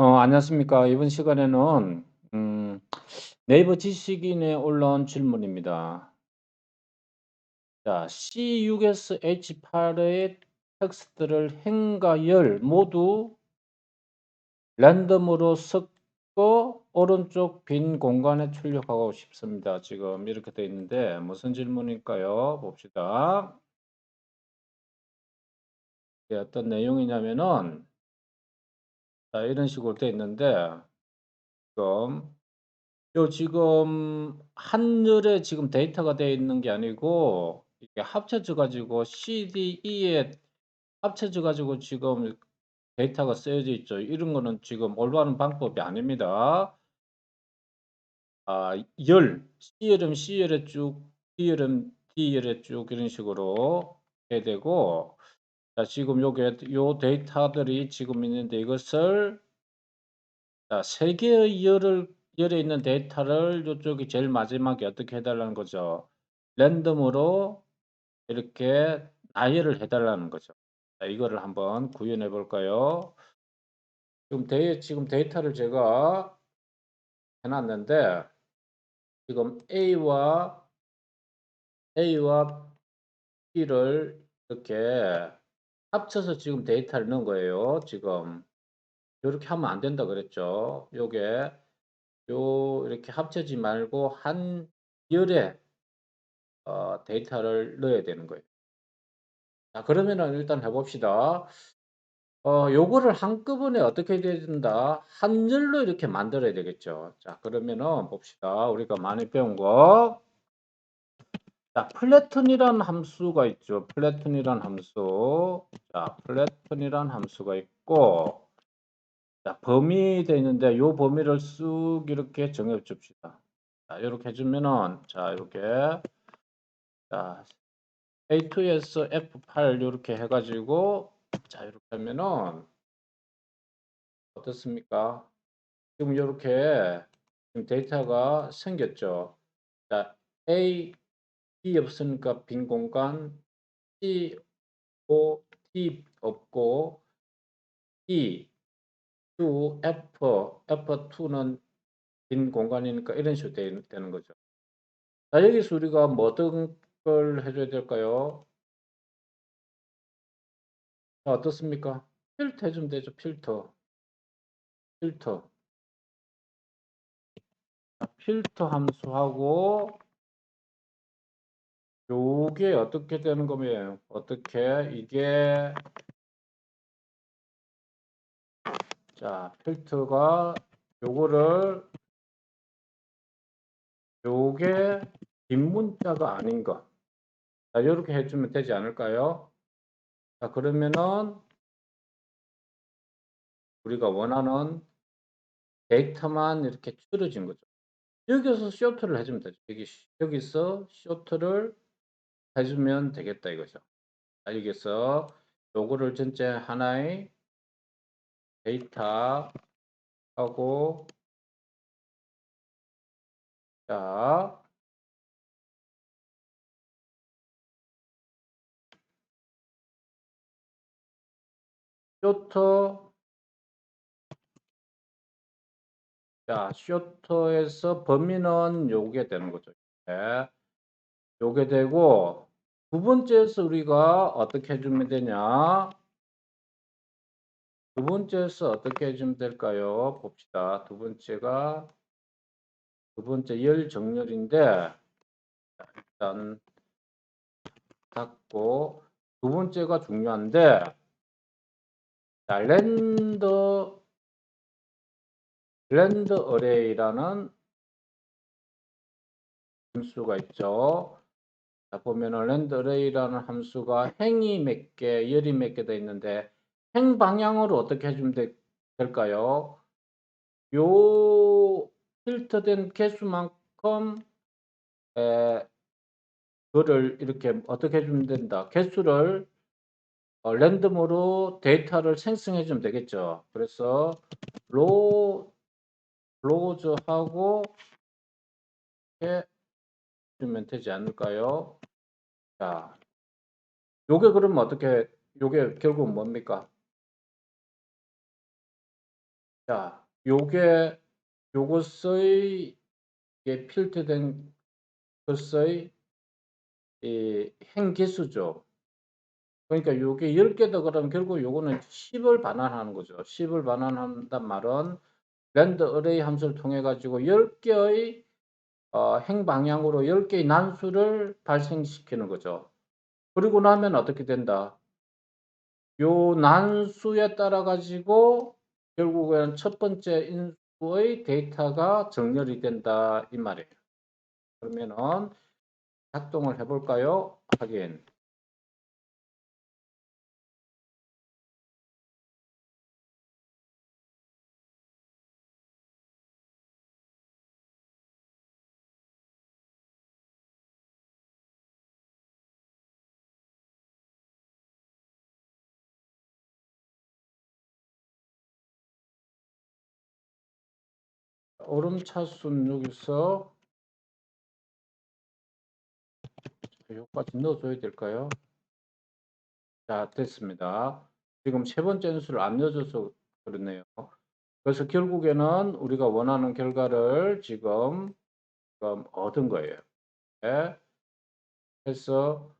어 안녕하십니까. 이번 시간에는 음 네이버 지식인에 올라온 질문입니다. 자 C6에서 H8의 텍스트를 행과 열 모두 랜덤으로 섞고 오른쪽 빈 공간에 출력하고 싶습니다. 지금 이렇게 돼 있는데 무슨 질문일까요? 봅시다. 어떤 내용이냐면은 자 이런 식으로 돼 있는데 지금 요 지금 한열에 지금 데이터가 되어 있는 게 아니고 이게 합쳐져 가지고 CDE에 합쳐져 가지고 지금 데이터가 쓰여져 있죠. 이런 거는 지금 올바른 방법이 아닙니다. 아 열, C열은 C열에 쭉, D열은 D열에 쭉 이런 식으로 해야 되고 자 지금 요게 요 데이터들이 지금 있는데 이것을 자3 개의 열을 열에 있는 데이터를 요쪽이 제일 마지막에 어떻게 해 달라는 거죠. 랜덤으로 이렇게 나열을 해 달라는 거죠. 자 이거를 한번 구현해 볼까요? 지금 데이 지금 데이터를 제가 해 놨는데 지금 A와 A와 B를 이렇게 합쳐서 지금 데이터를 넣은 거예요, 지금. 요렇게 하면 안 된다 그랬죠. 요게 요 이렇게 합쳐지 말고 한 열에 어 데이터를 넣어야 되는 거예요. 자 그러면은 일단 해 봅시다. 어 요거를 한꺼번에 어떻게 해야 된다? 한 열로 이렇게 만들어야 되겠죠. 자 그러면은 봅시다. 우리가 많이 배운 거. 자 플래툰이라는 함수가 있죠. 플래툰이라는 함수. 자 플래툰이라는 함수가 있고 자 범위 돼 있는데 요 범위를 쑥 이렇게 정해 줍시다. 자 요렇게 해 주면은 자 요렇게 자 A2에서 F8 요렇게 해 가지고 자 이렇게 하면은 어떻습니까? 지금 요렇게 지금 데이터가 생겼죠. 자 A, 없으니까 빈 공간 C, O, D 없고 E, Q, F, F2는 빈 공간이니까 이런 식으로 되, 되는 거죠. 자 여기서 우리가 뭐 어떤 걸 해줘야 될까요? 자, 어떻습니까? 필터 해주면 되죠. 필터. 필터. 자, 필터 함수하고 요게 어떻게 되는 거예요? 어떻게 이게 자 필터가 요거를 요게 빈 문자가 아닌 거. 자, 요렇게 해주면 되지 않을까요? 자, 그러면은 우리가 원하는 데이터만 이렇게 줄여진 거죠. 여기서 쇼트를 해주면 되죠. 여기, 여기서 쇼트를 해주면 되겠다 이거죠. 자, 여기서 요거를 전체 하나의 데이터 하고 자 쇼터 자 쇼터에서 범위는 요게 되는 거죠. 네. 요게 되고 두 번째에서 우리가 어떻게 해주면 되냐 두 번째에서 어떻게 해주면 될까요? 봅시다. 두 번째가 두 번째 열 정렬인데 일단 닫고 두 번째가 중요한데 자, 랜더 랜더 어레이라는 함수가 있죠. 자, 보면은 랜더 어레이라는 함수가 행이 몇 개, 열이 몇 개 돼 있는데 행 방향으로 어떻게 해주면 되, 될까요? 요 필터된 개수만큼 에, 그를 이렇게 어떻게 해주면 된다. 개수를 어, 랜덤으로 데이터를 생성해 주면 되겠죠. 그래서 로 로즈하고 이렇게 주면 되지 않을까요? 자, 요게 그러면 어떻게 요게 결국 뭡니까? 자, 요게 요것의 이게 필터된 것의 이 행개수죠. 그러니까 요게 10개다 그러면 결국 요거는 10을 반환하는 거죠. 10을 반환한단 말은 랜드 어레이 함수를 통해 가지고 10개의 어, 행 방향으로 10개의 난수를 발생시키는 거죠. 그리고 나면 어떻게 된다? 요 난수에 따라 가지고 결국에는 첫 번째 인수의 데이터가 정렬이 된다 이 말이에요. 그러면은 작동을 해볼까요? 확인. 오름차순 여기서 여기까지 넣어줘야 될까요? 자, 됐습니다. 지금 세 번째 인수를 안 넣어줘서 그렇네요. 그래서 결국에는 우리가 원하는 결과를 지금, 지금 얻은 거예요. 네. 그래서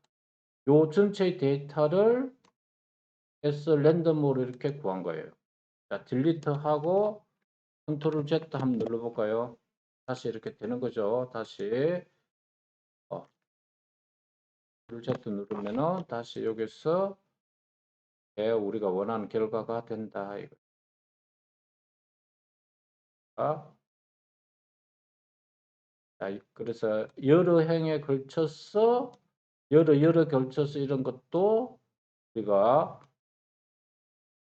요 전체의 데이터를 해서 랜덤으로 이렇게 구한 거예요. 자, 딜리트 하고 컨트롤 Z 한번 눌러볼까요? 다시 이렇게 되는 거죠. 다시 어, 컨트롤 Z 누르면은 다시 여기서 예, 우리가 원하는 결과가 된다. 이거. 아, 자, 그래서 여러 행에 걸쳐서 여러 여러 걸쳐서 이런 것도 우리가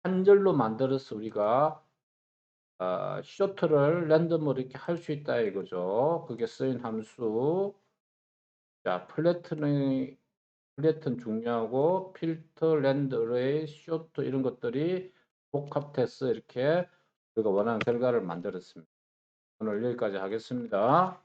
한 절로 만들어서 우리가 아, 쇼트를 랜덤으로 이렇게 할 수 있다 이거죠. 그게 쓰인 함수. 자, 플래튼의 플래튼 중요하고 필터, 랜드, 어레이, 쇼트 이런 것들이 복합돼서 이렇게 우리가 원하는 결과를 만들었습니다. 오늘 여기까지 하겠습니다.